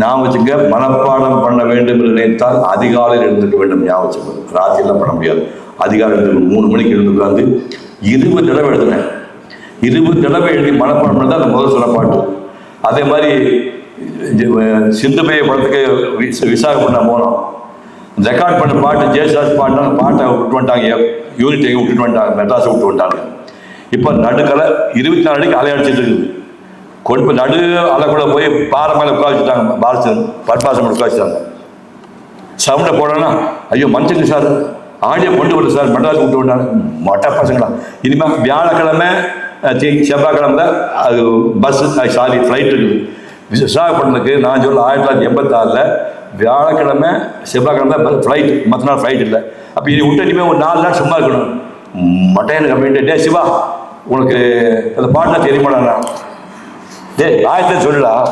ஞாபகம் வச்சுக்க மனப்பாடம் பண்ண வேண்டும் என்று நினைத்தால் அதிகாலையில் எழுந்துக்க வேண்டும் ஞாபகம் வச்சுக்கணும் ராத்திரிலாம் பண்ண முடியாது. அதிகாலை எழுந்து மூணு மணிக்கு எழுந்து உட்காந்து இருபது தடவை எழுதுனேன். இருபது தடவை எழுதி மனப்பாடம் பண்ணி அந்த முதல் சொன்ன பாட்டு. அதே மாதிரி இது, சிந்துபைய படத்துக்கு விசாக பண்ண போனோம். ரெக்கார்ட் பண்ண பாட்டு ஜெயசாஸ் பாட்டு பாட்டை விட்டு வந்துட்டாங்க. யூனிட் எங்கே விட்டுட்டு வந்துட்டாங்க. மெட்ராஸை விட்டு வந்துட்டாங்க. இப்போ நடுக்கலை இருபத்தி நாலு அடிக்கு அலையடிச்சிட்டு இருக்குது. கொண்டு போய் நடு அலக்குள்ள போய் பாறை மேலே உட்கார பாலச்சந்திரன் பாலசன் பட்பாசம் சவுண்டை போடனா ஐயோ மனுஷங்க சார் ஆடியோ கொண்டு வரல சார் மெட்ராஸ் கொண்டு விட்டாங்க மொட்டை பசங்களா. இனிமேல் வியாழக்கிழமை செவ்வாய்க்கிழமை அது பஸ் சாரி ஃப்ளைட் இருக்குது. விசாகப்பட்டினத்துக்கு நான் சொல்ல ஆயிரத்தி தொள்ளாயிரத்தி எண்பத்தாறில் வியாழக்கிழமை செவ்வாய்க்கிழமை தான் ஃப்ளைட் மற்ற நாள் ஃப்ளைட் இல்லை. அப்போ இது விட்டு இனிமேல் ஒரு நாலு நாள் சும்மா இருக்கணும். மட்டையனுக்கு அப்படின்ட்டு டே சிவா உனக்கு அந்த பாட்டெலாம் தெரியுமாடா டேய் ஆயத்தை சொல்லலாம்